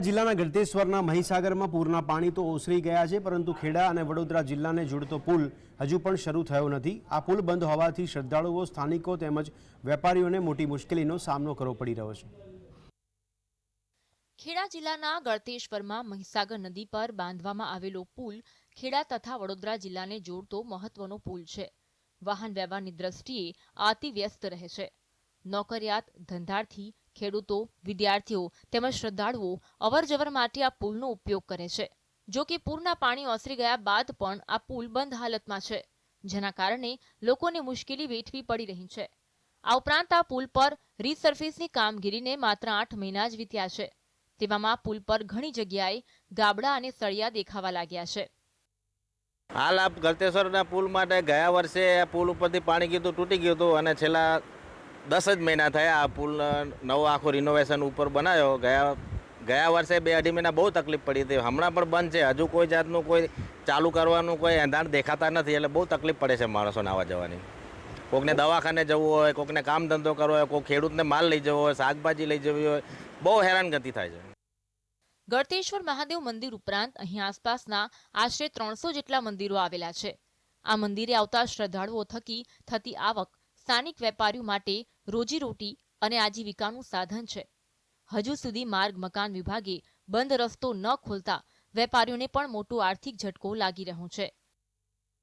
જિલ્લાના ગળતેશ્વરના મહીસાગરમાં પૂરના પાણી તો ઓસરી ગયા છે, પરંતુ ખેડા અને વડોદરા જિલ્લાને જોડતો પુલ હજુ પણ શરૂ થયો નથી. આ પુલ બંધ હોવાથી શ્રદ્ધાળુઓ, સ્થાનિકો તેમજ વેપારીઓને મોટી મુશ્કેલીનો સામનો કરવો પડી રહ્યો છે. ખેડા જિલ્લાના ગળતેશ્વરમાં મહીસાગર નદી પર બાંધવામાં આવેલો પુલ ખેડા તથા વડોદરા જિલ્લાને જોડતો મહત્વનો પુલ છે. વાહન વ્યવહારની દ્રષ્ટિએ અતિ વ્યસ્ત રહે છે. નોકરિયાત ધંધાર્થી ખેડૂતો, વિદ્યાર્થીઓ તેમજ શ્રદ્ધાળુઓ અવરજવર માટે આ પુલનો ઉપયોગ કરે છે. જો કે પૂરના પાણી ઓસરી ગયા બાદ પણ આ પુલ બંધ હાલતમાં છે, જેના કારણે લોકોને મુશ્કેલી વેઠવી પડી રહી છે. આ ઉપરાંત આ પુલ પર રીસર્ફેસની કામગીરીને માત્ર આઠ મહિના જ વીત્યા છે. તેવામાં પુલ પર ઘણી જગ્યાએ ગાબડા અને સળિયા દેખાવા લાગ્યા છે. હાલ આ ગલતેશ્વરના પુલ માટે ગયા વર્ષે પુલ ઉપરથી પાણી ગયું તૂટી ગયું હતું અને છેલ્લા દસ જ મહિના થયા આ પુલ નવો આખો રિનોવેશન ઉપર બનાવ્યો. ગયા ગયા વર્ષે બે અઢી મહિના બહુ તકલીફ પડી હતી. હમણાં પણ બંધ છે. હજુ કોઈ જાતનું કોઈ ચાલુ કરવાનું કોઈ એંધાણ દેખાતા નથી, એટલે બહુ તકલીફ પડે છે માણસોને આવવા જવાની. કોકને દવાખાને જવું હોય, કોકને કામ ધંધો કરવો હોય, કોઈ ખેડૂતને માલ લઈ જવો હોય, શાકભાજી લઈ જવી હોય, બહુ હેરાનગતિ થાય છે. ગળતેશ્વર મહાદેવ મંદિર ઉપરાંત અહીં આસપાસના આશરે ત્રણસો જેટલા મંદિરો આવેલા છે. આ મંદિરે આવતા શ્રદ્ધાળુઓ થકી થતી આવક સ્થાનિક વેપારીઓ માટે રોજીરોટી અને આજીવિકાનું સાધન છે. હજુ સુધી માર્ગ મકાન વિભાગે બંધ રસ્તો ન ખોલતા વેપારીઓને પણ મોટો આર્થિક ઝટકો લાગી રહ્યો છે.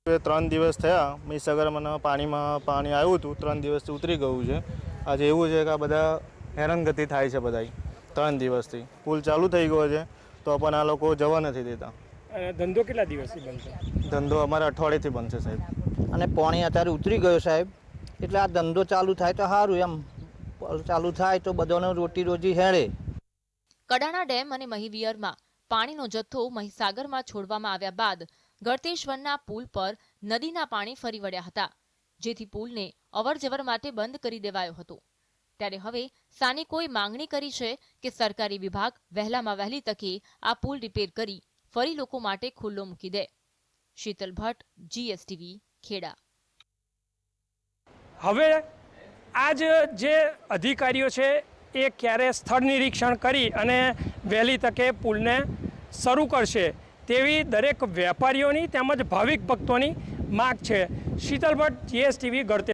ત્રણ દિવસ થયા મહીસાગરમાં પાણીમાં પાણી આવ્યું હતું ત્રણ દિવસથી ઉતરી ગયું છે. આજે એવું છે કે આ બધા હેરાનગતિ થાય છે બધા ત્રણ દિવસથી. પુલ ચાલુ થઈ ગયો છે તો પણ આ લોકો જવા નથી દેતા. ધંધો કેટલા દિવસથી બંધ છે? ધંધો અમારે અઠવાડિયેથી બનશે સાહેબ. અને પાણી અત્યારે ઉતરી ગયો સાહેબ. એટલે આ ધંધો ચાલુ થાય તો સારું એમ. ચાલુ થાય તો બધાને રોટી રોજી હેળે. કડાણા ડેમ અને મહીવિયરમાં પાણીનો જથ્થો મહીસાગરમાં છોડવામાં આવ્યા બાદ ગળતેશ્વરના પુલ પર નદીના પાણી ફરી વળ્યા હતા, જેથી પુલને અવરજવર માટે બંધ કરી દેવાયો હતો. ત્યારે હવે સ્થાનિકોએ માંગણી કરી છે કે સરકારી વિભાગ વહેલામાં વહેલી તકે આ પુલ રિપેર કરી ફરી લોકો માટે ખુલ્લો મૂકી દે. શીતલ ભટ્ટ, જીએસટીવી, ખેડા. હવે આજ જે અધિકારીઓ છે, એ ક્યારે સ્થળ નિરીક્ષણ કરી અને વહેલી તકે પુલને શરૂ કરશે તેવી દરેક વેપારીઓની તેમજ ભાવિક ભક્તોની માગ છે. શીતલ ભટ્ટ જીએસટીવી ગળતે